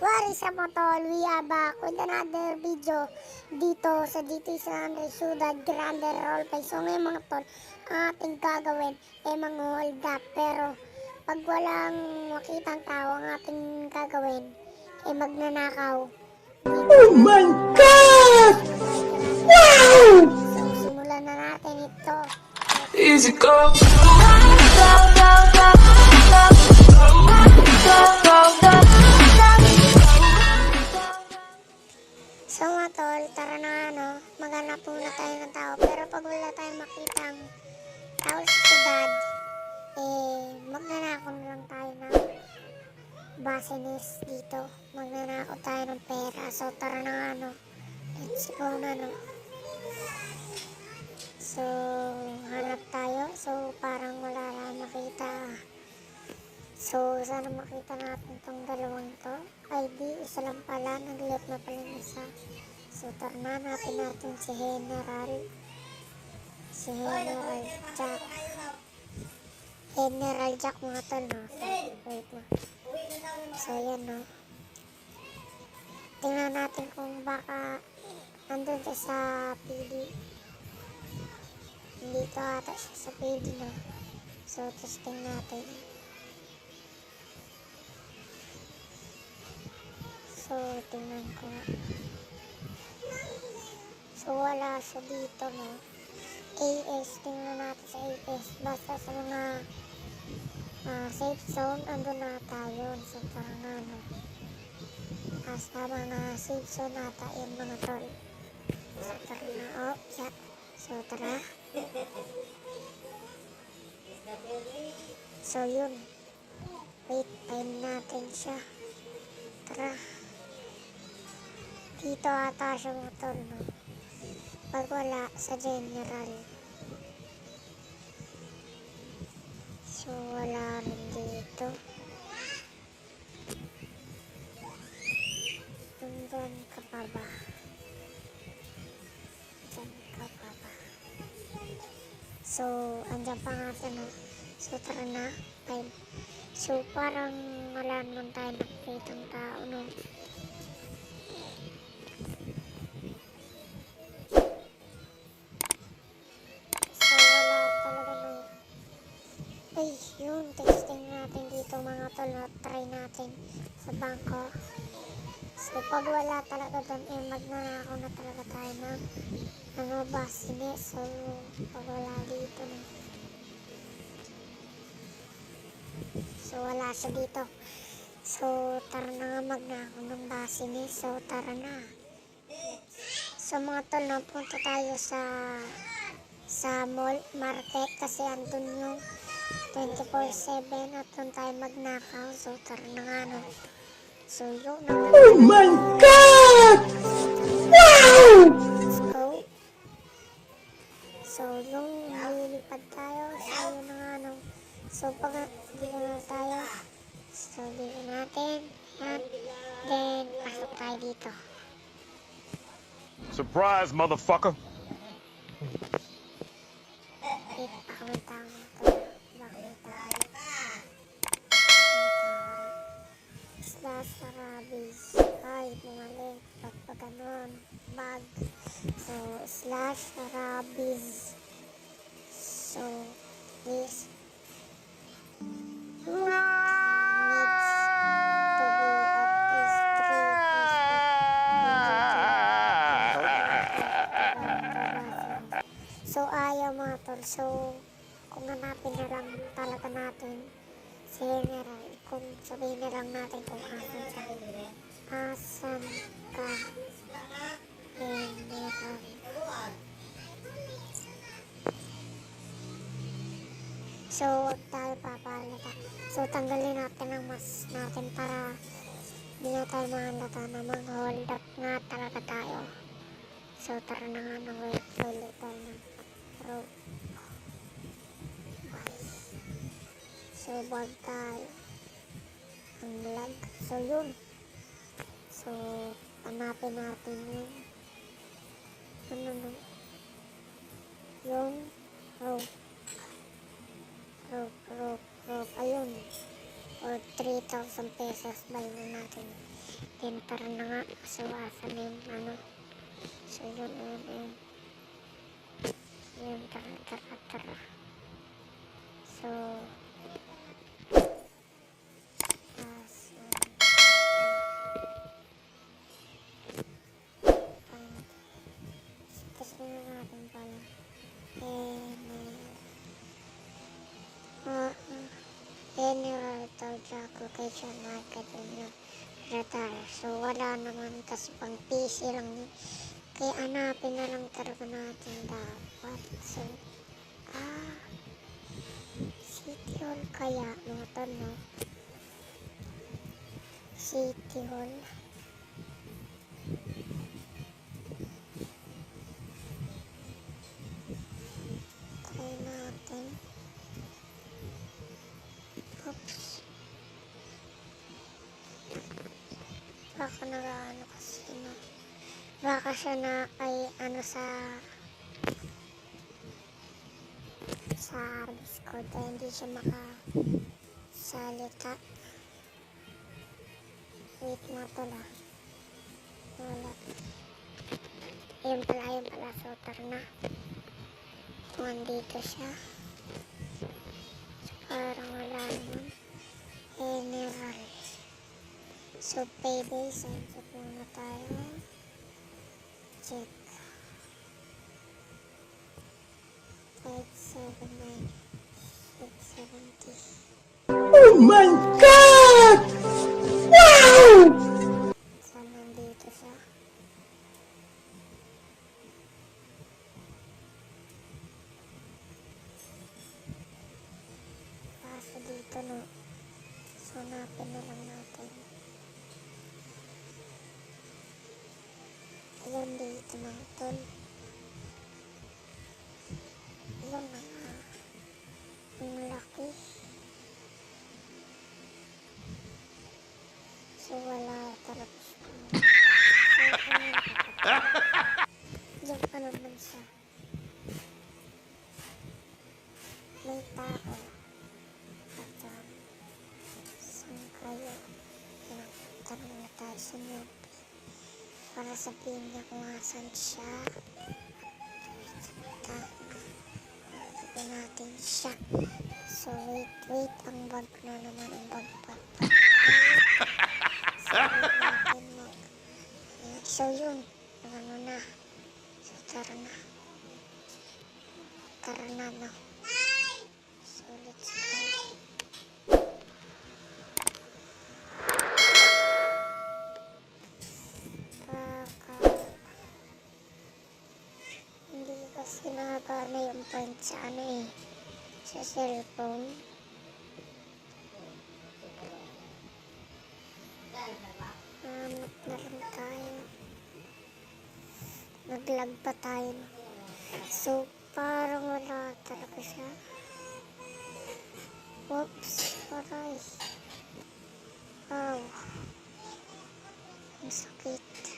What is up mga tol? We are back with another video dito sa DT San Ciudad Grande Roleplay. So ngayon mga tol, ang ating gagawin ay mga hold up. Pero pag walang makitang tao, ang ating gagawin ay magnanakaw. Oh my God! Wow! So simulan na natin ito. Easy go. Maghanap muna tayo ng tao. Pero pag wala tayong makitang tao sa syudad, eh, magnanakaw na lang tayo ng business dito. Magnanakaw tayo ng pera. So tara na nga, ano, let's go na no. So, hanap tayo. So, parang wala na makita. So, sana makita natin tong dalawang to. Ay, di, isa lang pala. Nag-loot na pala isa. So, tara na natin si General. Si General Jack. General Jack mga tol, no? Wait na. So, yan, no? Tingnan natin kung baka nandun siya sa PD. Hindi to ata siya sa PD, no? So, testing natin. So, tingnan ko. So, wala siya dito, no? AS, tingnan natin sa AS. Basta sa mga ah, safe zone, andun na tayo. So, parang ano. Basta mga safe zone nata yun, mga tol. So, tara na. Oh, yeah. So, tara. So, yun. Wait, time natin siya. Tara. Dito ata siya mga tol, no? Pag wala, sa general. So, wala rin dito. Nandun ka pa ba? Nandun ka pa ba? So, andyan pa nga siya, no? So, tara na. Five. So, parang wala naman tayo nakikitang tao, no? Ay, yun. Testing natin dito mga tol. Try natin sa bangko. So, pag wala talaga doon, eh, magnanakaw na talaga tayo ng ano, basine. So, pag wala dito, no. So, wala siya dito. So, tara na nga magnakaw ng basine. So, tara na. So, mga tol, no, punta tayo sa sa mall market kasi andun yung 24-7 at doon tayo magnakaw. So, tara na nga, no. So, yun na nga. Oh my God! Wow! Let's go. So, yung lilipad tayo. So, yun na nga, no. So, pag dito na tayo. So, dito natin. Yan. Then, pasok tayo dito. Surprise, motherfucker. Needs to be at least 3 So, ayaw mga tol. So, kung hanapin na lang talaga natin si General, kung sabihin na lang natin kung asan siya. Asan ka, General? So, huwag tayo papalata. So, tanggalin natin ang mas natin para hindi na tayo mahalata na mag-hold up nga talaga tayo. So, tara na nga na wait tayo ng rope. So, wag tayo. Ang lag. So, yun. So, hanapin natin yun. Ano no? Yung. Rope, 3,000 pesos. Bayan natin. Then tara na nga, suwasan na yung ano. So yun, yun, yun. Yun, tara, tara, tara. So. Eh, ah, ah. General Taujaco kay John Market yun retire. So, wala naman kasi pang PC lang yun. Kaya hanapin na lang talaga natin dapat. So, ah, City Hall kaya, mga no? City Hall. Baka nag-ano kasi no. Baka siya na kay ano sa sa Discord kaya hindi siya maka salita. Wait na to la. Wala. Ayun pala, ayun pala. So, tara na. Kung andito siya. So, parang wala naman. General. So, payday, sunset muna tayo. Check. 579. 670. Oh my god! Wow! Saan nandito siya? Kaso dito no. So, hanapin na lang natin. Ayun dito mga tol. Ayun na nga. Ang laki. So, wala ano Diyan pa naman siya. May tao. At, um, saan kayo? Yan, Tanong na tayo sa noob. Para sabihin niya kung asan siya. At, sabihin natin siya. So, wait, wait. Ang bag na naman. Ang bag, bag, bag. Mag... Ayan, So, yun. Ano na. So, tara na. Tara na, no. So, let's go. Kasi nakagana yung point sa ano eh. Sa cellphone. Hanap na lang tayo. Naglag pa tayo. So, parang wala talaga siya. Whoops, aray. Wow. Ang sakit.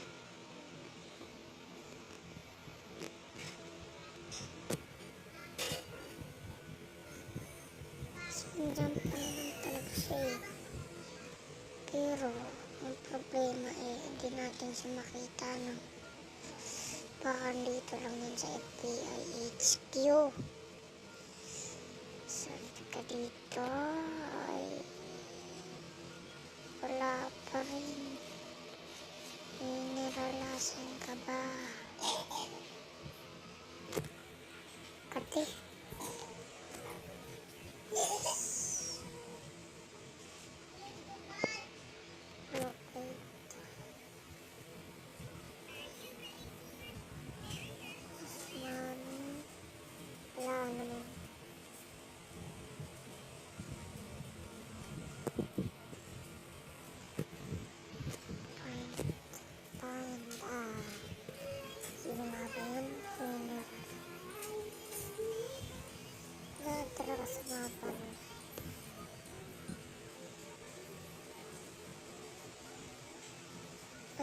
Natin siya makita, no? Baka dito lang yan sa FBI HQ. Search ka dito. Ay, wala pa rin. Iniralasan ka ba? Kati.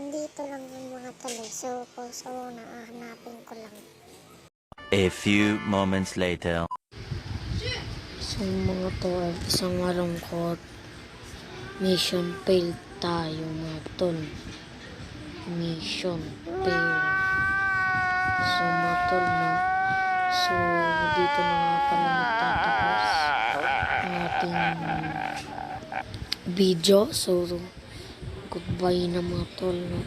Andito lang yung mga tuloy. So, kung so, nahanapin ko lang. A few moments later. Isang mga to ay isang malungkot. Mission failed. tayo mga tol. Mission fail. So mga tol, no? So, dito na nga pala magtatapos ang ating video. So, goodbye na mga tol, no?